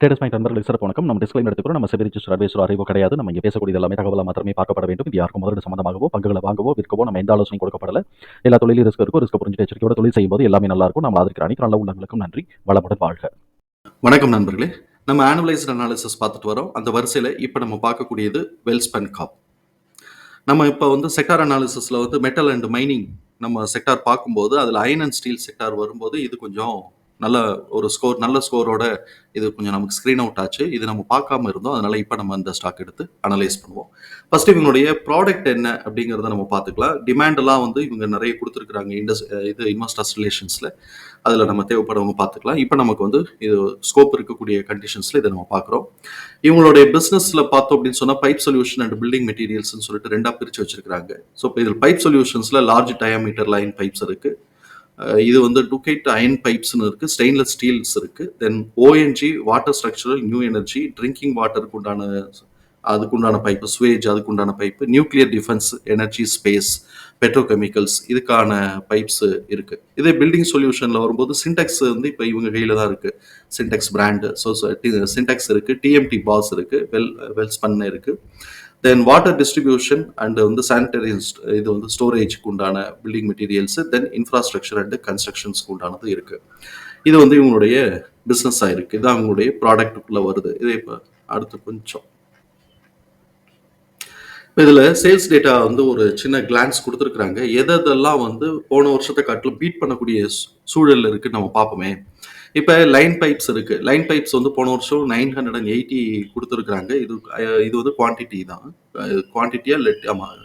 Traders point நண்பர்களுக்கு சிறப்பு வணக்கம். நம்ம டிஸ்கிளைம் எடுத்துக்கிறோம் நம்ம செபி ரிஜிஸ்டர் அட்வைசர் அறிவோ கிடையாது. நம்ம இங்கே பேசக்கூடிய எல்லாமே தகவலாக மாத்திரமே பார்க்கப்பட வேண்டும். இது யாருக்கும் முதலீடு சம்பந்தமாகவோ பங்குகளை வாங்கவோ விற்கவோ நம்ம எந்த ஆலோசனை கொடுக்கப்படல. எல்லா தொழிலும் ரிஸ்க் இருக்கும் ரிஸ்க் புரிஞ்சு எச்சரிக்கையோட தொழில் செய்யும்போது எல்லாமே நல்லா இருக்கும். நம்ம ஆதரிக்கிற அனைத்து நல்ல உள்ளங்களுக்கும் நன்றி. வளமுடன் வாழ்க. வணக்கம் நண்பர்களே. நம்ம ஆனுவலைஸ்ட் அனாலிசிஸ் பார்த்துட்டு வரோம். அந்த வரிசையில் இப்போ நம்ம பார்க்கக்கூடியது வெல்ஸ்பென் காப் நம்ம இப்போ வந்து செக்டார் அனாலிசிஸில் வந்து மெட்டல் அண்ட் மைனிங் நம்ம செக்டார் பார்க்கும்போது அதில் அயன் அண்ட் ஸ்டீல் செக்டார் வரும்போது இது கொஞ்சம் நல்ல ஒரு ஸ்கோர் நல்ல ஸ்கோரோட இது கொஞ்சம் நமக்கு ஸ்க்ரீன் அவுட் ஆச்சு. இது நம்ம பார்க்காம இருந்தோம். அதனால இப்போ நம்ம இந்த ஸ்டாக் எடுத்து அனலைஸ் பண்ணுவோம். ஃபர்ஸ்ட் இவங்களுடைய ப்ராடக்ட் என்ன அப்படிங்கிறத நம்ம பார்த்துக்கலாம். டிமாண்ட் எல்லாம் வந்து இவங்க நிறைய கொடுத்துருக்குறாங்க இண்டஸ் இது இன்வெஸ்டர்ஸ் ரிலேஷன்ஸில் அதில் நம்ம தேவைப்படுறவங்க பார்த்துக்கலாம். இப்போ நமக்கு வந்து இது ஸ்கோப் இருக்கக்கூடிய கண்டிஷன்ஸில் இதை நம்ம பார்க்குறோம். இவங்களுடைய பிஸ்னஸில் பார்த்தோம் அப்படின்னு சொன்னால் பைப் சொல்யூஷன் அண்ட் பில்டிங் மெட்டீரியல்ஸ்னு சொல்லிட்டு ரெண்டாக பிரித்து வச்சிருக்காங்க ஸோ இப்போ இதில் பைப் சொல்யூஷன்ஸில் லார்ஜ் டயாமீட்டர் லைன் பைப்ஸ் இருக்குது இது வந்து டூகேட் அயன் பைப்ஸ்னு இருக்குது ஸ்டெயின்லெஸ் ஸ்டீல்ஸ் இருக்கு then ONG water structural new energy drinking வாட்டருக்கு உண்டான அதுக்குண்டான பைப்பு ஸ்வேஜ் அதுக்குண்டான pipe nuclear defence energy space petrochemicals இதுக்கான பைப்ஸ் இருக்குது இதே பில்டிங் சொல்யூஷனில் வரும்போது சின்டெக்ஸ் வந்து இப்போ இவங்க கையில் தான் இருக்குது சின்டெக்ஸ் பிராண்டு ஸோ சின்டெக்ஸ் இருக்குது டிஎம்டி பாஸ் இருக்கு வெல் வெல்ஸ்பன் இருக்கு. தென் வாட்டர் டிஸ்ட்ரிபியூஷன் அண்ட் வந்து சானிடரி இது வந்து ஸ்டோரேஜ்க்கு உண்டான building materials then infrastructure and கன்ஸ்ட்ரக்ஷன்ஸ்க்கு உண்டானது இருக்கு. இது வந்து இவங்களுடைய பிஸ்னஸ் ஆயிருக்கு இது அவங்களுடைய ப்ராடக்ட்டுக்குள்ள வருது. இதே இப்போ அடுத்து கொஞ்சம். இதில் சேல்ஸ் டேட்டா வந்து ஒரு சின்ன கிளான்ஸ் கொடுத்துருக்குறாங்க. எதெல்லாம் வந்து போன வருஷத்தை காட்டிலும் பீட் பண்ணக்கூடிய சூழல் இருக்குன்னு நம்ம பார்ப்போமே. இப்போ லைன் பைப்ஸ் இருக்கு. லைன் பைப்ஸ் வந்து போன வருஷம் நைன் ஹண்ட்ரட் அண்ட் எயிட்டி கொடுத்துருக்குறாங்க. இது இது வந்து குவான்டிட்டி தான். குவான்டிட்டியா லெட் ஆமாம்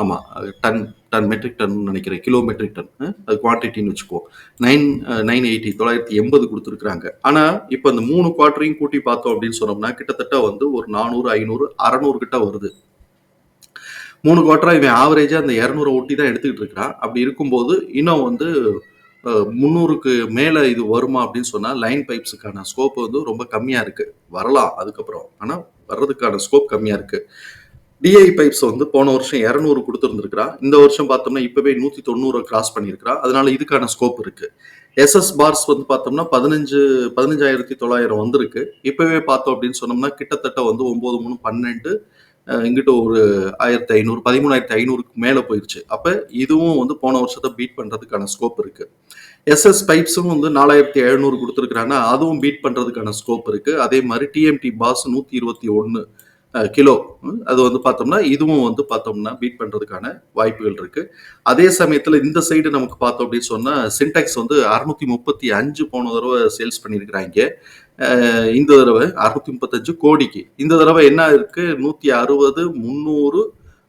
ஆமாம் டன் டன் மெட்ரிக் டன் நினைக்கிறேன். Kilo metric ton. அது குவான்டிட்டின்னு வச்சுக்குவோம் நைன் நைன் எயிட்டி தொள்ளாயிரத்தி எண்பது கொடுத்துருக்குறாங்க. ஆனால் இப்போ அந்த மூணு குவார்ட்டரையும் கூட்டி பார்த்தோம் அப்படின்னு சொன்னோம்னா கிட்டத்தட்ட வந்து ஒரு நானூறு ஐநூறு அறநூறு கிட்ட வருது. மூணு குவார்டரா இவன் ஆவரேஜாக அந்த இரநூறு ஒட்டி தான் எடுத்துக்கிட்டு இருக்கிறான். அப்படி இருக்கும்போது இன்னும் வந்து முந்நூறுக்கு மேலே இது வருமா அப்படின்னு சொன்னால் லைன் பைப்ஸுக்கான ஸ்கோப் வந்து ரொம்ப கம்மியாக இருக்குது வரலாம் அதுக்கப்புறம். ஆனால் வர்றதுக்கான ஸ்கோப் கம்மியாக இருக்குது டிஐ பைப்ஸ் வந்து போன வருஷம் இரநூறு கொடுத்துருந்துருக்கிறான் இந்த வருஷம் பார்த்தோம்னா இப்போவே நூற்றி தொண்ணூறு கிராஸ் பண்ணியிருக்கிறான் அதனால இதுக்கான ஸ்கோப் இருக்குது எஸ்எஸ் பார்ஸ் வந்து பார்த்தோம்னா பதினஞ்சு பதினஞ்சாயிரத்தி தொள்ளாயிரம் வந்திருக்கு. இப்போவே பார்த்தோம் அப்படின்னு சொன்னோம்னா கிட்டத்தட்ட வந்து ஒம்பது மூணு பன்னெண்டு இங்கிட்ட ஒரு ஆயிரத்தி ஐநூறு பதிமூணாயிரத்தி ஐநூறுக்கு மேலே போயிடுச்சு அப்போ இதுவும் வந்து போன வருஷத்தை பீட் பண்ணுறதுக்கான ஸ்கோப் இருக்குது எஸ்எஸ் பைப்ஸும் வந்து நாலாயிரத்தி எழுநூறு கொடுத்துருக்குறாங்க. அதுவும் பீட் பண்ணுறதுக்கான ஸ்கோப் இருக்குது அதே மாதிரி டிஎம்டி பாஸ் நூற்றி இருபத்தி ஒன்று கிலோ. அது வந்து பார்த்தோம்னா இதுவும் வந்து பார்த்தோம்னா பீட் பண்ணுறதுக்கான வாய்ப்புகள் இருக்குது அதே சமயத்தில் இந்த சைடு நமக்கு பார்த்தோம் அப்படின்னு சொன்னால் சின்டாக்ஸ் வந்து அறுநூத்தி முப்பத்தி அஞ்சு போன தடவை சேல்ஸ் பண்ணியிருக்கிறாங்க. இந்த தடவை அறுநூத்தி முப்பத்தஞ்சு கோடிக்கு. இந்த தடவை என்ன இருக்கு? நூத்தி அறுபது முந்நூறு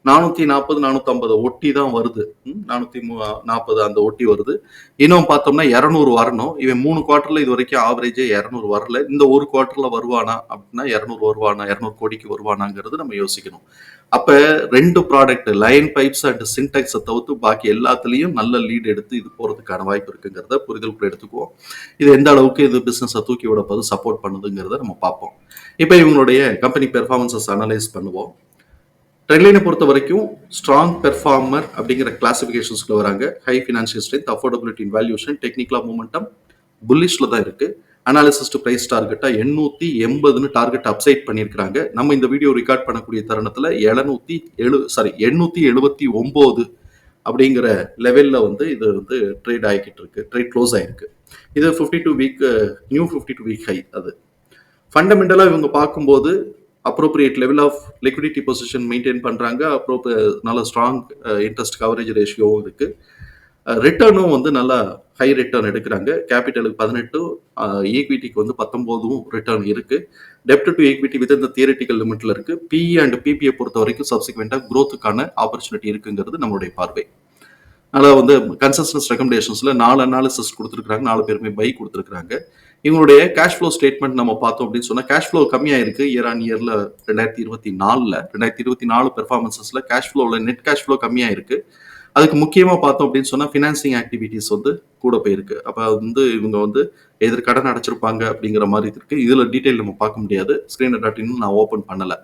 நானூத்தி நாற்பது நானூத்தி ஐம்பது ஒட்டி தான் வருது. ம், நானூத்தி நாற்பது அந்த ஒட்டி வருது. இன்னும் பார்த்தோம்னா இரநூறு வரணும். இவன் மூணு குவார்டர்ல இது வரைக்கும் ஆவரேஜே இரநூறு வரல. இந்த ஒரு குவார்டர்ல வருவானா அப்படின்னா இரநூறு வருவானா இரநூறு கோடிக்கு வருவானாங்கிறது நம்ம யோசிக்கணும். அப்ப ரெண்டு ப்ராடக்ட் லைன் பைப்ஸ் அண்ட் சின்டெக்ஸை தவிர்த்து பாக்கி எல்லாத்துலயும் நல்ல லீடு எடுத்து இது போறதுக்கான வாய்ப்பு இருக்குங்கிறத புரிதலுக்குள்ள எடுத்துக்குவோம். இது எந்த அளவுக்கு இது பிசினஸை தூக்கி விட போது சப்போர்ட் பண்ணுதுங்கிறத நம்ம பார்ப்போம். இப்போ இவங்களுடைய கம்பெனி பெர்ஃபார்மன்ஸஸ் அனலைஸ் பண்ணுவோம். ட்ரெட்லைனை பொறுத்த வரைக்கும் ஸ்ட்ராங் பெர்ஃபார்மர் அப்படிங்கிற கிளாசிஃபிகேஷன்ஸ்ல வராங்க. High financial strength affordability in valuation டெக்னிக்கலா மூமெண்டம் புல்லிஷ்ல தான் இருக்கு. அனாலிசிஸ் டு பிரைஸ் டார்கெட்டா எண்ணூத்தி எண்பதுன்னு டார்கெட் அப்சைட் பண்ணியிருக்கிறாங்க. நம்ம இந்த வீடியோ ரெக்கார்ட் பண்ணக்கூடிய தருணத்துல எழுநூத்தி எழு சாரி எண்ணூத்தி எழுபத்தி ஒன்பது அப்படிங்கிற லெவல்ல வந்து இது வந்து ட்ரேட் ஆகிக்கிட்டு இருக்கு. ட்ரேட் க்ளோஸ் ஆயிருக்கு. இது fifty two week new fifty two week high அது ஃபண்டமெண்டலாக இவங்க பார்க்கும்போது appropriate level of liquidity position maintain பண்ணுறாங்க அப்ரோப் நல்ல ஸ்ட்ராங் இன்ட்ரெஸ்ட் கவரேஜ் ரேஷியோவும் இருக்குது ரிட்டர்னும் வந்து நல்லா ஹை ரிட்டர்ன் எடுக்கிறாங்க. கேபிட்டலுக்கு பதினெட்டு uh, ஈக்விட்டிக்கு வந்து பத்தொம்போதும் ரிட்டர்ன் இருக்குது டெப்ட் டு ஈக்விட்டி வித் இந்த தியரட்டிக்கல் லிமிட்டில் இருக்குது பிஇ அண்ட் பிபிஐ பொறுத்த வரைக்கும் சப்சிக்வெண்ட்டாக க்ரோத்துக்கான ஆப்பர்ச்சுனிட்டி இருக்குங்கிறது நம்மளுடைய பார்வை. அதனால் வந்து கன்சஸ்டன்ஸ் ரெக்கமெண்டேஷன்ஸில் நாலு அனாலிசிஸ் கொடுத்துருக்காங்க நாலு பேருமே பை கொடுத்துருக்குறாங்க. இவங்களுடைய கேஷ் ஃப்ளோ ஸ்டேட்மெண்ட் நம்ம பார்த்தோம் அப்படின்னு சொன்னால் கேஷ் ஃப்ளோ கம்மியாக இருக்கு இயர் ஆன் இயரில் ரெண்டாயிரத்தி இருபத்தி நாலில் ரெண்டாயிரத்தி இருபத்தி நாலு பெர்ஃபார்மன்ஸஸில் கேஷ் ஃப்ளோவில் நெட் கேஷ் ஃப்ளோ கம்மியாக இருக்கு அதுக்கு முக்கியமாக பார்த்தோம் அப்படின்னு சொன்னால் ஃபினான்சிங் ஆக்டிவிட்டீஸ் வந்து கூட போயிருக்கு. அப்போ வந்து இவங்க வந்து எதிர் கடன் அடைச்சிருப்பாங்க அப்படிங்கிற மாதிரி இருக்கு. இதில் டீட்டெயில் நம்ம பார்க்க முடியாது. ஸ்க்ரீன் டாட் இன்னும் நான் ஓப்பன் பண்ணலை.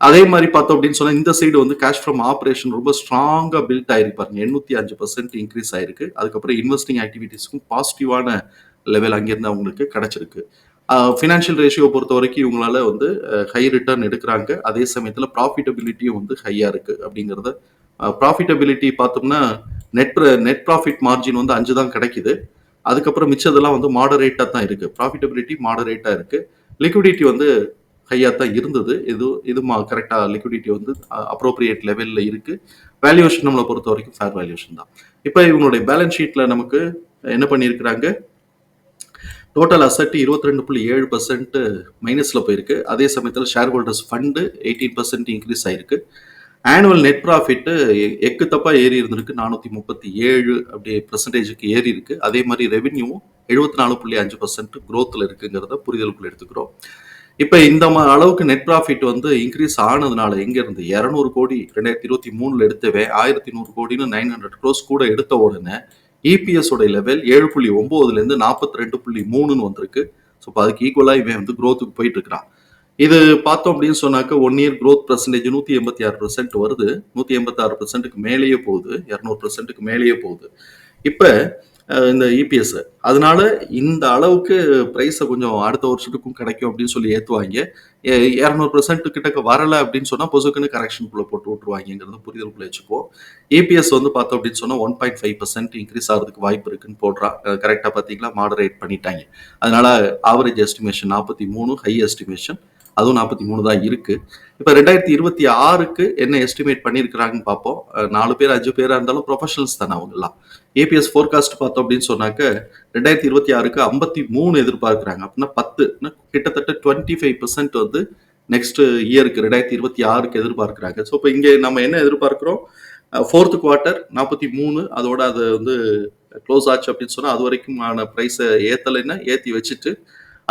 அதே மாதிரி பார்த்தோம் அப்படின்னு சொன்னால் இந்த சைடு வந்து கேஷ் ஃப்ரம் ஆப்ரேஷன் ரொம்ப ஸ்ட்ராங்காக பில்ட் ஆயிருப்பாருங்க எண்ணூற்றி அஞ்சு பர்சன்ட் இன்க்ரீஸ் ஆயிருக்கு. அதுக்கப்புறம் இன்வெஸ்டிங் ஆக்டிவிட்டீஸ்க்கும் பாசிட்டிவான லெவல் அங்கேருந்து அவங்களுக்கு கிடைச்சிருக்கு. ஃபினான்ஷியல் ரேஷியோ பொறுத்த வரைக்கும் இவங்களால வந்து ஹை ரிட்டர்ன் எடுக்கிறாங்க. அதே சமயத்தில் ப்ராஃபிட்டபிலிட்டியும் வந்து ஹையாக இருக்குது அப்படிங்கிறத ப்ராஃபிட்டபிலிட்டி பார்த்தோம்னா நெட் நெட் ப்ராஃபிட் மார்ஜின் வந்து அஞ்சு தான் கிடைக்குது. அதுக்கப்புறம் மிச்சதெல்லாம் வந்து மாடரேட்டாக தான் இருக்குது ப்ராஃபிட்டபிலிட்டி மாடரேட்டாக இருக்குது லிக்விடிட்டி வந்து ஹையாக தான் இருந்தது. இது இது கரெக்டாக லிக்விடிட்டி வந்து அப்ரோப்ரியேட் லெவலில் இருக்குது வேல்யூவேஷன் நம்மளை பொறுத்த வரைக்கும் ஃபேர் வேல்யூவேஷன் தான். இப்போ இவங்களுடைய பேலன்ஸ் ஷீட்டில் நமக்கு என்ன பண்ணியிருக்கிறாங்க? டோட்டல் அசட் இருபத்தி ரெண்டு புள்ளி ஏழு பர்சன்ட் மைனஸில் போயிருக்கு. அதே சமயத்தில் share holders fund eighteen percent increase ஆயிருக்கு. ஆனுவல் நெட் ப்ராஃபிட்டு எக்கு தப்பாக ஏறி இருந்திருக்கு. நானூற்றி முப்பத்தி ஏழு அப்படி பர்சன்டேஜுக்கு ஏறி இருக்கு. அதே மாதிரி ரெவென்யூவும் எழுபத்தி நாலு புள்ளி அஞ்சு பர்சன்ட் க்ரோத்தில் இருக்குங்கிறத புரிதலுக்குள்ள எடுத்துக்கிறோம். இப்போ இந்த அளவுக்கு நெட் ப்ராஃபிட் வந்து இன்க்ரீஸ் ஆனதுனால எங்கேருந்து? இரநூறு கோடி ரெண்டாயிரத்தி இருபத்தி மூணில் எடுத்தவே ஆயிரத்தி நூறு கோடின்னு நைன் ஹண்ட்ரட் க்ரோஸ் கூட எடுத்த உடனே இபிஎஸ் உடைய லெவல் ஏழு புள்ளி ஒம்போதுலேருந்து நாற்பத்தி ரெண்டு புள்ளி மூணுன்னு வந்திருக்கு. ஸோ இப்போ அதுக்கு ஈக்குவலாக இவன் வந்து க்ரோத்துக்கு போயிட்டு இருக்கிறான் இது பார்த்தோம் அப்படின்னு சொன்னாக்க ஒன் இயர் க்ரோத் பர்சன்டேஜ் நூற்றி எண்பத்தி ஆறு பர்சன்ட் வருது. நூற்றி எண்பத்தி ஆறு பர்சன்ட்டுக்கு மேலேயே போகுது. இரநூறு பர்சன்ட்டுக்கு மேலேயே போகுது. இப்போ இந்த இபிஎஸ் அதனால இந்த அளவுக்கு ப்ரைஸை கொஞ்சம் அடுத்த வருஷத்துக்கும் கிடைக்கும் அப்படின்னு சொல்லி ஏற்றுவாங்க இரநூறு பர்சன்ட் கிட்டக்க வரலை அப்படின்னு சொன்னால் பொசுக்குன்னு கரெக்ஷனுக்குள்ளே போட்டு விட்டுருவாங்கிறத புரிதலுக்குள்ள வச்சுக்குவோம். ஏபிஎஸ் வந்து பார்த்தோம் அப்படின்னு சொன்னால் one point five percent increase ஆகிறதுக்கு வாய்ப்பு இருக்குன்னு போடுறான் கரெக்டாக பார்த்தீங்களா? மாடரேட் பண்ணிட்டாங்க. அதனால ஆவரேஜ் எஸ்டிமேஷன் நாற்பத்தி மூணு ஹை எஸ்டிமேஷன் அதுவும் நாற்பத்தி மூணு தான் இருக்கு. இப்போ ரெண்டாயிரத்தி இருபத்தி ஆறுக்கு என்ன எஸ்டிமேட் பண்ணியிருக்கிறாங்கன்னு பார்ப்போம். நாலு பேர் அஞ்சு பேராக இருந்தாலும் ப்ரொஃபஷனல்ஸ் தானே அவங்கெல்லாம். ஏபிஎஸ் ஃபோர்காஸ்ட் பார்த்தோம் அப்படின்னு சொன்னாக்க ரெண்டாயிரத்தி இருபத்தி ஆறுக்கு ஐம்பத்தி மூணு எதிர்பார்க்குறாங்க. அப்படின்னா பத்து கிட்டத்தட்ட டுவெண்ட்டி ஃபைவ் பர்சன்ட் வந்து நெக்ஸ்ட் இயருக்கு ரெண்டாயிரத்தி இருபத்தி ஆறுக்கு எதிர்பார்க்குறாங்க. ஸோ இப்போ இங்கே நம்ம என்ன எதிர்பார்க்குறோம்? ஃபோர்த்து குவார்ட்டர் நாற்பத்தி மூணு அதோட அது வந்து க்ளோஸ் ஆச்சு அப்படின்னு சொன்னால் அது வரைக்குமான ப்ரைஸை ஏற்றலைன்னா ஏற்றி வச்சுட்டு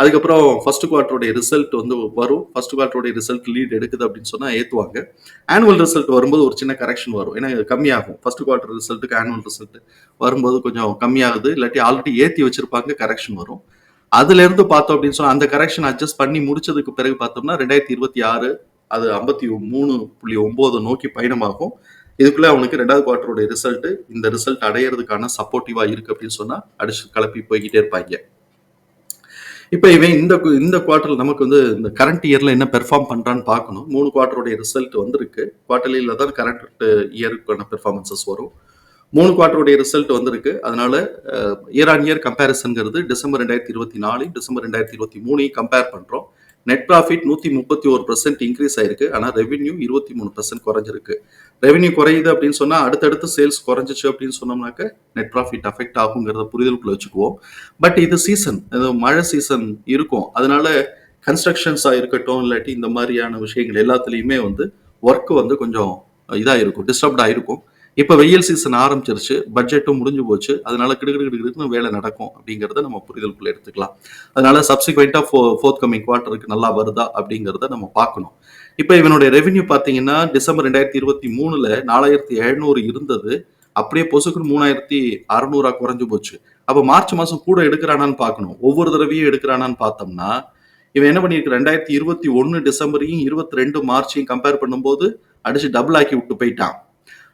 அதுக்கப்புறம் ஃபர்ஸ்ட் குவார்ட்டருடைய ரிசல்ட் வந்து வரும். ஃபர்ஸ்ட் குவார்ட்டருடைய ரிசல்ட் லீட் எடுக்குது அப்படின்னு சொன்னால் ஏற்றுவாங்க ஆனுவல் ரிசல்ட் வரும்போது ஒரு சின்ன கரெக்ஷன் வரும். ஏன்னா கம்மியாகும். ஃபர்ஸ்ட் குவார்ட்டர் ரிசல்ட்டுக்கு ஆனுவல் ரிசல்ட் வரும்போது கொஞ்சம் கம்மியாகுது. இல்லாட்டி ஆல்ரெடி ஏற்றி வச்சிருப்பாங்க கரெக்ஷன் வரும். அதுலேருந்து பார்த்தோம் அப்படின்னு சொன்னால் அந்த கரெக்ஷன் அட்ஜஸ்ட் பண்ணி முடிச்சதுக்கு பிறகு பார்த்தோம்னா ரெண்டாயிரத்தி இருபத்தி ஆறு அது ஐம்பத்தி மூணு புள்ளி ஒன்பது நோக்கி பயணமாகும். இதுக்குள்ளே அவனுக்கு ரெண்டாவது குவார்ட்டருடைய ரிசல்ட்டு இந்த ரிசல்ட் அடையிறதுக்கான சப்போர்ட்டிவாக இருக்குது அப்படின்னு சொன்னால் அடிச்சு கிளப்பி போய்கிட்டே இருப்பாங்க. இப்போ இவன் இந்த இந்த குவார்ட்டர் நமக்கு வந்து இந்த கரண்ட் இயரில் என்ன பெர்ஃபார்ம் பண்ணுறான்னு பார்க்கணும். மூணு குவார்ட்டருடைய ரிசல்ட் வந்திருக்கு. குவார்ட்டர்லியில் தான் கரண்ட் இயருக்கான பெர்ஃபார்மன்சஸ் வரும். மூணு குவார்ட்டருடைய ரிசல்ட் வந்திருக்கு. அதனால இயர் ஆன் இயர் கம்பேரிசன்ங்கிறது டிசம்பர் ரெண்டாயிரத்தி இருபத்தி நாலு டிசம்பர் ரெண்டாயிரத்தி இருபத்தி மூணையும் கம்பேர் பண்ணுறோம் நெட் ப்ராஃபிட் நூற்றி முப்பத்தி ஒரு பர்சன்ட் இன்க்ரீஸ் ஆயிருக்கு. ஆனால் ரெவென்யூ இருபத்தி மூணு பர்சன்ட் குறைஞ்சிருக்கு. ரெவென்யூ குறையுது அப்படின்னு சொன்னால் அடுத்தடுத்து சேல்ஸ் குறைஞ்சிச்சு அப்படின்னு சொன்னோம்னாக்க நெட் ப்ராஃபிட் அஃபெக்ட் ஆகுங்கிறத புரிதலுக்குள்ள வச்சுக்குவோம். பட் இது சீசன் இது மழை சீசன் இருக்கும். அதனால கன்ஸ்ட்ரக்ஷன்ஸாக இருக்கட்டும் இல்லாட்டி இந்த மாதிரியான விஷயங்கள் எல்லாத்துலேயுமே வந்து ஒர்க் வந்து கொஞ்சம் இதாக இருக்கும் டிஸ்டர்ப்ட் இருக்கும் இப்போ வெயில் சீசன் ஆரம்பிச்சிருச்சு பட்ஜெட்டும் முடிஞ்சு போச்சு. அதனால கிடுகிடுன்னு வேலை நடக்கும் அப்படிங்கிறத நம்ம புரிதலுக்குள்ள எடுத்துக்கலாம். அதனால சப்சிக்வெண்ட்டாக ஃபோ ஃபோர்த் கமிங் குவார்ட்டருக்கு நல்லா வருதா அப்படிங்கிறத நம்ம பார்க்கணும். இப்போ இவனுடைய ரெவென்யூ பார்த்தீங்கன்னா டிசம்பர் ரெண்டாயிரத்தி இருபத்தி மூணுல நாலாயிரத்தி எழுநூறு இருந்தது. அப்படியே பொசுக்குன்னு மூணாயிரத்தி அறநூறா குறைஞ்சு போச்சு. அப்போ மார்ச் மாதம் கூட எடுக்கிறானான்னு பார்க்கணும். ஒவ்வொரு தடவையும் எடுக்கிறானான்னு பார்த்தோம்னா இவன் என்ன பண்ணியிருக்கு? ரெண்டாயிரத்தி இருபத்தி ஒன்று டிசம்பரையும் இருபத்தி ரெண்டு மார்ச்சையும் கம்பேர் பண்ணும்போது அடிச்சு டபுள் ஆக்கி விட்டு போயிட்டான்.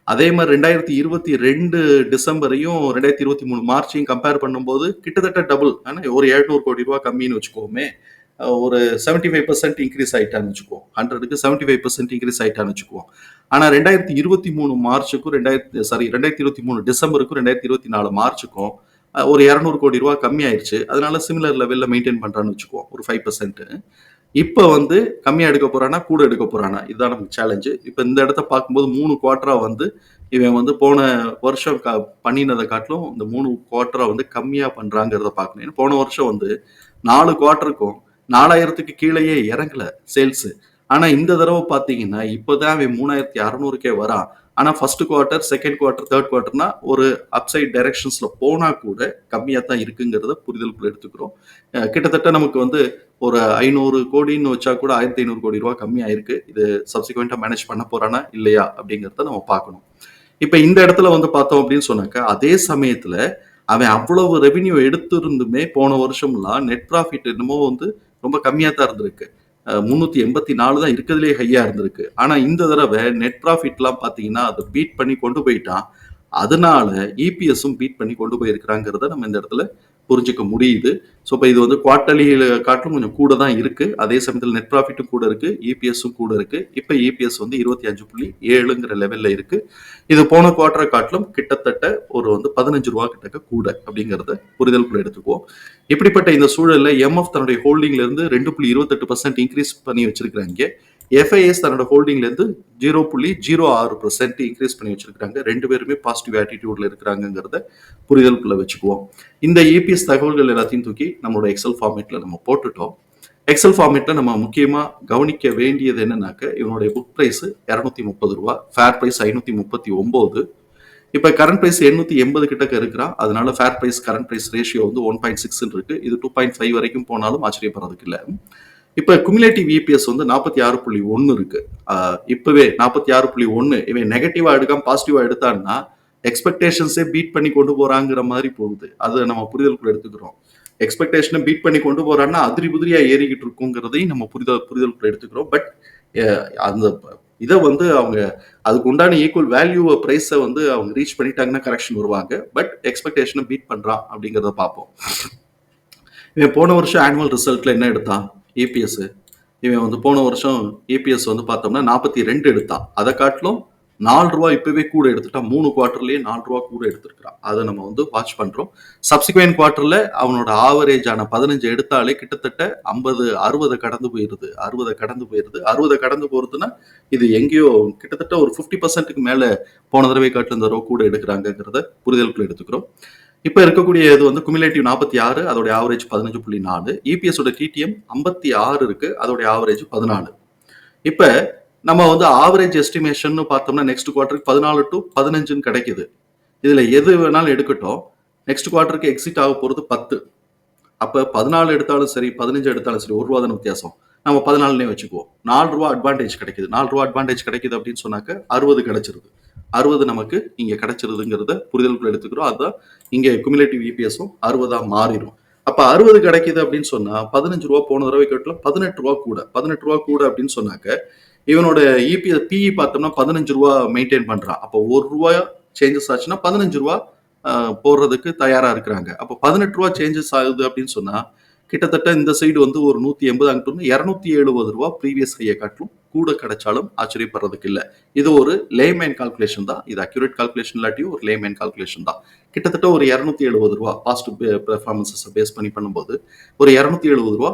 அதே மாதிரி ரெண்டாயிரத்தி இருபத்தி ரெண்டு டிசம்பரையும் ரெண்டாயிரத்தி இருபத்தி மூணு மார்ச்சையும் கம்பேர் பண்ணும்போது கிட்டத்தட்ட டபுள் ஆனால் ஒரு எழுநூறு கோடி ரூபா கம்மின்னு வச்சுக்கோமே. ஒரு செவன்டி ஃபைவ் பர்சன்ட் இன்க்ரீஸ் ஆயிட்டான்னு வச்சுக்குவோம் ஹண்ட்ரடுக்கு செவன்டி ஃபைவ் பர்சன்ட் இன்க்ரீஸ் ஆயிட்டான்னு வச்சுக்குவோம் ஆனால் ரெண்டாயிரத்தி இருபத்தி மூணு மார்ச்சுக்கும் ரெண்டாயிரத்தி சாரி ரெண்டாயிரத்தி இருபத்தி மூணு டிசம்பருக்கும் ரெண்டாயிரத்தி இருபத்தி நாலு மார்ச்சுக்கும் ஒரு இரநூறு கோடி ரூபா கம்மி ஆயிடுச்சு அதனால சிமிலர் லெவலில் மெயின்டைன் பண்ணுறான்னு வச்சுக்குவோம் ஒரு ஃபைவ் பர்சன்ட்டு இப்போ வந்து கம்மியாக எடுக்க போறானா கூட எடுக்க போறானா? இதுதான் நமக்கு சேலஞ்சு இப்போ இந்த இடத்த பார்க்கும்போது மூணு குவார்ட்டராக வந்து இவன் வந்து போன வருஷம் க பண்ணினதை காட்டிலும் இந்த மூணு குவார்ட்டராக வந்து கம்மியாக பண்ணுறாங்கிறத பார்க்கணும். ஏன்னா போன வருஷம் வந்து நாலு குவார்ட்டருக்கும் நாலாயிரத்துக்கு கீழேயே இறங்கல சேல்ஸு ஆனால் இந்த தடவை பார்த்தீங்கன்னா இப்போதான் அவன் மூணாயிரத்தி அறநூறுக்கே வரான். ஆனால் first quarter second quarter third குவார்ட்டர்னா ஒரு அப்சைட் டைரக்ஷன்ஸில் போனால் கூட கம்மியாக தான் இருக்குங்கிறத புரிதலுக்குள்ள எடுத்துக்கிறோம். கிட்டத்தட்ட நமக்கு வந்து ஒரு ஐநூறு கோடின்னு வச்சா கூட ஆயிரத்தி ஐநூறு கோடி ரூபா கம்மியாயிருக்கு இது சப்சிக்வெண்ட்டாக மேனேஜ் பண்ண போறானா இல்லையா அப்படிங்கிறத நம்ம பார்க்கணும். இப்போ இந்த இடத்துல வந்து பார்த்தோம் அப்படின்னு சொன்னாக்க அதே சமயத்தில் அவன் அவ்வளவு ரெவின்யூ எடுத்திருந்துமே போன வருஷம்லாம் நெட் ப்ராஃபிட் என்னமோ வந்து ரொம்ப கம்மியாக தான் இருந்திருக்கு. முந்நூற்றி எண்பத்தி நாலு தான் இருக்கிறதுலே ஹையாக இருந்திருக்கு. ஆனால் இந்த தடவை நெட் ப்ராஃபிட்லாம் பார்த்தீங்கன்னா அதை பீட் பண்ணி கொண்டு போயிட்டான். அதனால இபிஎஸும் பீட் பண்ணி கொண்டு போயிருக்கிறாங்கிறத நம்ம இந்த இடத்துல புரிஞ்சுக்க முடியுது. ஸோ இப்போ இது வந்து குவார்ட்டர்லியில் காட்டிலும் கொஞ்சம் கூட தான் இருக்குது அதே சமயத்தில் நெட் ப்ராஃபிட்டும் கூட இருக்குது இபிஎஸும் கூட இருக்குது இப்போ இபிஎஸ் வந்து இருபத்தி அஞ்சு புள்ளி ஏழுங்கிற லெவலில் இருக்குது இது போன குவார்ட்டரை காட்டிலும் கிட்டத்தட்ட ஒரு வந்து பதினஞ்சு ரூபா கிட்டக்க கூட அப்படிங்கிறத புரிதல் கூட எடுத்துக்குவோம். இப்படிப்பட்ட இந்த சூழலில் எம்எஃப் தன்னுடைய ஹோல்டிங்லேருந்து ரெண்டு புள்ளி இருபத்தெட்டு பர்சன்ட் இன்க்ரீஸ் பண்ணி வச்சிருக்கிறாங்க. எஃப்ஐஎஸ் தன்னோட ஹோல்டிங்லேருந்து ஜீரோ புள்ளி ஜீரோ ஆறு பர்சன்ட் இன்க்ரீஸ் பண்ணி வச்சிருக்காங்க ரெண்டு பேருமே பாசிட்டிவ் ஆட்டிடியூட்ல இருக்கிறாங்கிறத புரிதலுக்குள்ள வச்சுக்குவோம். இந்த ஏபிஎஸ் தகவல்கள் எல்லாத்தையும் தூக்கி நம்மளோட எக்ஸல் ஃபார்மேட்ல நம்ம போட்டுட்டோம். எக்ஸல் ஃபார்மேட்ல நம்ம முக்கியமா கவனிக்க வேண்டியது என்னன்னாக்க இவனுடைய புக் பிரைஸ் இரநூத்தி முப்பது ரூபா ஃபேர் பிரைஸ் ஐநூத்தி முப்பத்தி ஒன்பது. இப்போ கரண்ட் பிரைஸ் எண்ணூத்தி எண்பது கிட்டக்க இருக்கிறான். அதனால fair price current price ratio வந்து ஒன் பாயிண்ட் சிக்ஸ் இருக்கு. இது டூ பாயிண்ட் ஃபைவ் வரைக்கும் போனாலும் ஆச்சரியப்படுறதுக்கு இல்லை. இப்போ குமுலேட்டிவ் இபிஎஸ் வந்து நாற்பத்தி ஆறு புள்ளி ஒன்று இருக்கு. இப்பவே நாற்பத்தி ஆறு புள்ளி ஒன்று இவன் நெகட்டிவா எடுக்காம பாசிட்டிவா எடுத்தான்னா எக்ஸ்பெக்டேஷன்ஸே பீட் பண்ணி கொண்டு போறாங்கிற மாதிரி போகுது. அது நம்ம புரிதலுக்குள்ள எடுத்துக்கிறோம். எக்ஸ்பெக்டேஷனை பீட் பண்ணி கொண்டு போறான்னா அதிரி புதிரியா ஏறிக்கிட்டு இருக்குங்கிறதையும் நம்ம புரிதல் புரிதலுக்குள்ள எடுத்துக்கிறோம். பட் அந்த இதை வந்து அவங்க அதுக்கு உண்டான ஈக்குவல் வேல்யூ ப்ரைஸை வந்து அவங்க ரீச் பண்ணிட்டாங்கன்னா கரெக்ஷன் வருவாங்க. பட் எக்ஸ்பெக்டேஷனை பீட் பண்றான் அப்படிங்கிறத பார்ப்போம். இவன் போன வருஷம் ஆனுவல் ரிசல்ட்ல என்ன எடுத்தான்? இபிஎஸ் இவன் வந்து போன வருஷம் இபிஎஸ் வந்து பார்த்தோம்னா நாற்பத்தி ரெண்டு எடுத்தான். அதை காட்டிலும் நாலு ரூபா இப்பவே கூட எடுத்துட்டா மூணு குவார்டர்லயே நாலு ரூபா கூட எடுத்திருக்கிறான். அதை நம்ம வந்து வாட்ச் பண்றோம். சப்சிக்வெண்ட் குவார்டர்ல அவனோட ஆவரேஜ் ஆன பதினஞ்சு எடுத்தாலே கிட்டத்தட்ட ஐம்பது அறுபதை கடந்து போயிருது. அறுபதை கடந்து போயிருது. அறுபதை கடந்து போறதுன்னா இது எங்கேயோ கிட்டத்தட்ட ஒரு ஃபிஃப்டி பர்சன்ட்டுக்கு மேல போன தடவை காட்டில இந்த தடவை கூட எடுக்கிறாங்கிறத புரிதலுக்குள்ள எடுத்துக்கிறோம். இப்போ இருக்கக்கூடிய இது வந்து குமிலேட்டிவ் நாற்பத்தி ஆறு அதோடைய ஆவரேஜ் பதினஞ்சு புள்ளி நாலு இபிஎஸோட டிடிஎம் ஐம்பத்தி ஆறு இருக்கு அதோட ஆவரேஜ் பதினாலு. இப்போ நம்ம வந்து ஆவரேஜ் எஸ்டிமேஷன் பார்த்தோம்னா நெக்ஸ்ட் குவார்ட்டருக்கு பதினாலு டு பதினஞ்சுன்னு கிடைக்குது. இதில் எது வேணாலும் எடுக்கட்டும். நெக்ஸ்ட் குவார்ட்டருக்கு எக்ஸிட் ஆக போகிறது பத்து. அப்போ பதினாலு எடுத்தாலும் சரி பதினஞ்சு எடுத்தாலும் சரி ஒரு ரூபா தானே வித்தியாசம். நம்ம பதினாலுலேயே வச்சுக்குவோம். நாலு ரூபா அட்வான்டேஜ் கிடைக்குது. நாலு ரூபா அட்வான்டேஜ் கிடைக்குது அப்படின்னு சொன்னாக்க அறுபது கிடைச்சிருது. அறுபது நமக்கு இங்கே கிடைச்சிருதுங்கிறத புரிதலுக்குள்ள எடுத்துக்கிறோம். அதுதான் இங்கே குமிலேட்டிவ் இபிஎஸும் அறுபதாக மாறிடும். அப்போ அறுபது கிடைக்குது அப்படின்னு சொன்னால் பதினஞ்சு ரூபா போன தடவை கட்டலாம் பதினெட்டு ரூபா கூட. பதினெட்டு ரூபா கூட அப்படின்னு சொன்னாக்க இவனோட இபிஎஸ் பிஇ பார்த்தோம்னா பதினஞ்சு ரூபா மெயின்டைன் பண்ணுறான் அப்போ ஒரு ரூபா சேஞ்சஸ் ஆச்சுன்னா பதினஞ்சு ரூபா போடுறதுக்கு தயாராக இருக்கிறாங்க. அப்போ பதினெட்டு ரூபா சேஞ்சஸ் ஆகுது அப்படின்னு சொன்னால் கிட்டத்தட்ட இந்த சைடு வந்து ஒரு நூற்றி எண்பது அங்கிட்டு இரநூத்தி எழுபது ரூபா ப்ரீவியஸ் ஹையை காட்டிலும் கூட கிடைச்சாலும் ஆச்சரியப்படுறதுக்கு இல்லை. இது ஒரு லேமேன் கால்குலேஷன் தான். இது அக்யூரேட் கால்குலேஷன் இல்லாட்டியும் ஒரு லேமேன் கால்குலேஷன் தான். கிட்டத்தட்ட ஒரு இரநூத்தி எழுபது ரூபா பாஸ்ட் பெர்ஃபார்மன்ஸை பேஸ் பண்ணி பண்ணும்போது ஒரு இரநூத்தி எழுபது ரூபா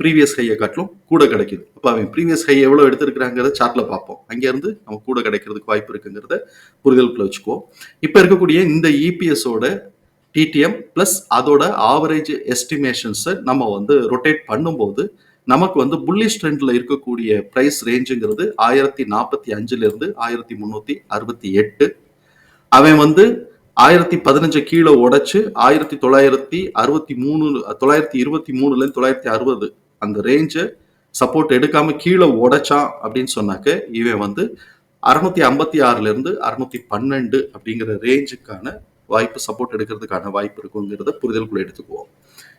ப்ரீவியஸ் ஹையை காட்டிலும் கூட கிடைக்குது. அப்போ அவன் ப்ரீவியஸ் ஹை எவ்வளோ எடுத்திருக்கிறாங்கிறத சார்ட்டில் பார்ப்போம். அங்கேருந்து நம்ம கூட கிடைக்கிறதுக்கு வாய்ப்பு இருக்குங்கிறத புரிதலுக்குள்ள வச்சுக்குவோம். இப்போ இருக்கக்கூடிய இந்த இபிஎஸோட டிடிஎம் ப்ளஸ் அதோட ஆவரேஜ் எஸ்டிமேஷன்ஸை நம்ம வந்து ரொட்டேட் பண்ணும்போது நமக்கு வந்து புல்லிஷ் ட்ரெண்டில் இருக்கக்கூடிய ப்ரைஸ் ரேஞ்சுங்கிறது ஆயிரத்தி நாற்பத்தி அஞ்சுலேருந்து ஆயிரத்தி முந்நூற்றி அறுபத்தி எட்டு. அவன் வந்து ஆயிரத்தி பதினஞ்சு கீழே உடைச்சு ஆயிரத்தி தொள்ளாயிரத்தி அறுபத்தி மூணு தொள்ளாயிரத்தி இருபத்தி மூணுலேருந்து தொள்ளாயிரத்தி அறுபது அந்த ரேஞ்சை சப்போர்ட் எடுக்காமல் கீழே உடைச்சான் அப்படின்னு சொன்னாக்க இவன் வந்து அறுநூத்தி ஐம்பத்தி ஆறுலேருந்து அறுநூத்தி பன்னெண்டு அப்படிங்கிற ரேஞ்சுக்கான வாய்ப்பு சப்போர்ட் எடுக்கிறதுக்கான வாய்ப்பு இருக்குங்கிறத புரிதலுக்குள்ள எடுத்துக்குவோம்.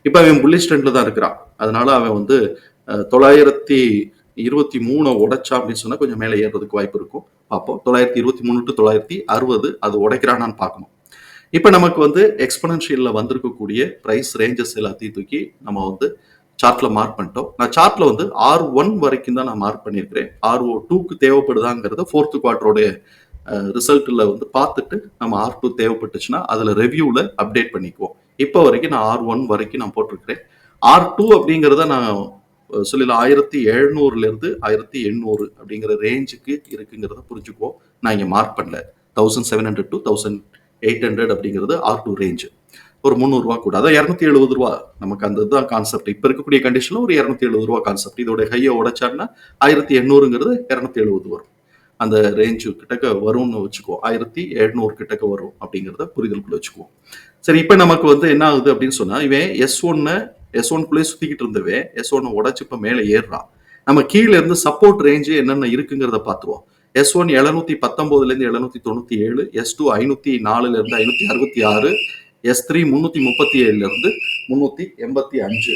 இப்போ அவன் புள்ளி ஸ்டெண்ட்ல தான் இருக்கிறான். அதனால அவன் வந்து தொள்ளாயிரத்தி இருபத்தி மூணை உடைச்சா அப்படின்னு சொன்னா கொஞ்சம் மேலே ஏறுறதுக்கு வாய்ப்பு இருக்கும். பார்ப்போம். தொள்ளாயிரத்தி இருபத்தி மூணு டு தொள்ளாயிரத்தி அறுபது அது உடைக்கிறானான்னு பார்க்கணும். இப்போ நமக்கு வந்து எக்ஸ்பனன்ஷியல்ல வந்திருக்கக்கூடிய பிரைஸ் ரேஞ்சஸ் எல்லாத்தையும் தூக்கி நம்ம வந்து சார்ட்ல மார்க் பண்ணிட்டோம். நான் சார்ட்ல வந்து ஆர் ஒன் வரைக்கும் தான் நான் மார்க் பண்ணியிருக்கிறேன். ஆர் ஓ டூக்கு தேவைப்படுதாங்கிறத ஃபோர்த்து குவார்டரோடைய ரிசல்ட்டில் வந்து பார்த்துட்டு நம்ம ஆர் டூ தேவைப்பட்டுச்சுன்னா அதில் ரெவ்யூவில் அப்டேட் பண்ணிக்குவோம். இப்போ வரைக்கும் நான் ஆர் ஒன் வரைக்கும் நான் போட்டிருக்கிறேன். ஆர் டூ அப்படிங்கிறத நான் சொல்லியில் சொல்லல ஆயிரத்தி எழுநூறுலேருந்து ஆயிரத்தி எண்ணூறு அப்படிங்கிற ரேஞ்சுக்கு இருக்குங்கிறத புரிஞ்சுக்குவோம். நான் இங்கே மார்க் பண்ணல. Thousand seven hundred to thousand eight hundred அப்படிங்கிறது ஆர் டூ ரேஞ்சு ஒரு முந்நூறுரூவா கூட. அதான் இரநூத்தி எழுபது ரூபா. நமக்கு அந்த இதுதான் கான்செப்ட் இப்போ இருக்கக்கூடிய கண்டிஷனில் ஒரு இரநூத்தி எழுபது ரூபா கான்செப்ட் இதோட ஹையை உடைச்சாருன்னா ஆயிரத்தி எண்ணூறுங்கிறது இரநூத்தி எழுபது வரும். அந்த ரேஞ்சு கிட்டக்க வரும்னு வச்சுக்குவோம் ஆயிரத்தி எழுநூறு கிட்டக்க வரும் அப்படிங்கிறத புரிதலுக்குள்ள வச்சுக்குவோம். சரி இப்போ நமக்கு வந்து என்ன ஆகுது அப்படின்னு சொன்னா இவன் எஸ் ஒன்னு எஸ் ஒன்குள்ளே சுத்திக்கிட்டு இருந்தவன் எஸ் ஒன்னு உடைச்சு இப்போ மேலே ஏறுறான். நம்ம கீழே இருந்து சப்போர்ட் ரேஞ்சு என்னென்ன இருக்குங்கிறத பார்த்துருவோம். எஸ் ஒன் எழுநூத்தி பத்தொன்பதுல இருந்து எழுநூத்தி தொண்ணூத்தி ஏழு எஸ் டூ ஐநூத்தி நாலுல இருந்து ஐநூத்தி அறுபத்தி ஆறு எஸ் த்ரீ முன்னூத்தி முப்பத்தி ஏழுல இருந்து முன்னூத்தி எண்பத்தி அஞ்சு.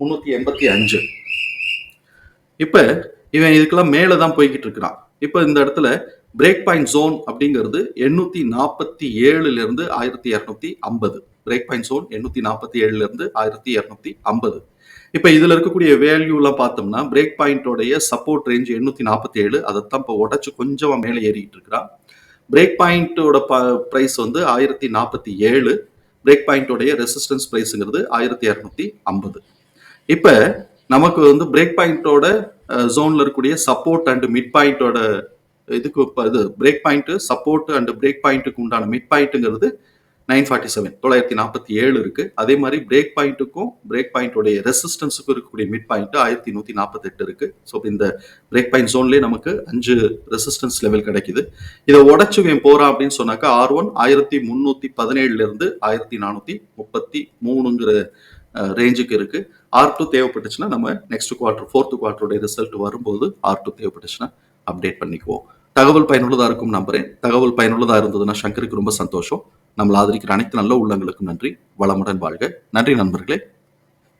முன்னூத்தி எண்பத்தி அஞ்சு. இப்ப இவன் இதுக்கெல்லாம் மேலே தான் போய்கிட்டு இருக்கிறான். இப்போ இந்த இடத்துல பிரேக் பாயிண்ட் ஜோன் அப்படிங்கிறது எண்ணூத்தி நாற்பத்தி ஏழுல இருந்து ஆயிரத்தி இரநூத்தி ஐம்பது. பிரேக் பாயிண்ட் ஜோன் எண்ணூத்தி நாற்பத்தி ஏழுல இருந்து ஆயிரத்தி இரநூத்தி ஐம்பது. இப்போ இதுல இருக்கக்கூடிய வேல்யூலாம் பார்த்தோம்னா பிரேக் பாயிண்டோடைய சப்போர்ட் ரேஞ்ச் எண்ணூத்தி நாற்பத்தி ஏழு அதைத்தான் இப்போ உடச்சு கொஞ்சமாக மேலே ஏறிட்டு இருக்கிறான். பிரேக் பாயிண்டோட ப்ரைஸ் வந்து ஆயிரத்தி நாற்பத்தி ஏழு பிரேக் பாயிண்டோடைய ரெசிஸ்டன்ஸ் ப்ரைஸுங்கிறது ஆயிரத்தி இரநூத்தி ஐம்பது. இப்போ நமக்கு வந்து பிரேக் பாயிண்டோட ஜோனில் இருக்கக்கூடிய சப்போர்ட் அண்ட் மிட் பாயிண்டோட இதுக்கு இப்போ இது break point support and break பாயிண்ட்டுக்கு உண்டான மிட் பாயிண்ட்டுங்கிறது நைன் ஃபார்ட்டி செவன் தொள்ளாயிரத்தி நாற்பத்தி ஏழு இருக்குது அதே மாதிரி பிரேக் பாயிண்ட்டுக்கும் பிரேக் பாயிண்ட்டோடைய ரெசிஸ்டன்ஸுக்கும் இருக்கக்கூடிய மிட் பாயிண்ட்டு ஆயிரத்தி நூற்றி நாற்பத்தெட்டு இருக்குது ஸோ இந்த பிரேக் பாயிண்ட் ஜோன்லேயே நமக்கு அஞ்சு ரெசிஸ்டன்ஸ் லெவல் கிடைக்குது. இதை உடச்சு வேன் போகிறான் அப்படின்னு சொன்னாக்கா ஆர் ஒன் ஆயிரத்தி முந்நூற்றி பதினேழுல இருந்து ஆயிரத்தி நானூற்றி முப்பத்தி மூணுங்கிற ரேஞ்சுக்கு இருக்குது ஆர் டூ தேவைப்பட்டுச்சுன்னா நம்ம நெக்ஸ்ட் குவார்டர் ஃபோர்த் குவார்டருடைய ரிசல்ட் வரும்போது ஆர் டூ தேவைப்பட்டுச்சுன்னா அப்டேட் பண்ணிக்குவோம். தகவல் பயனுள்ளதாக இருக்கும் நம்புறேன். தகவல் பயனுள்ளதாக இருந்ததுன்னா சங்கருக்கு ரொம்ப சந்தோஷம். நம்மளை ஆதரிக்கிற அனைத்து நல்ல உள்ளங்களுக்கும் நன்றி. வளமுடன் வாழ்க. நன்றி நண்பர்களே.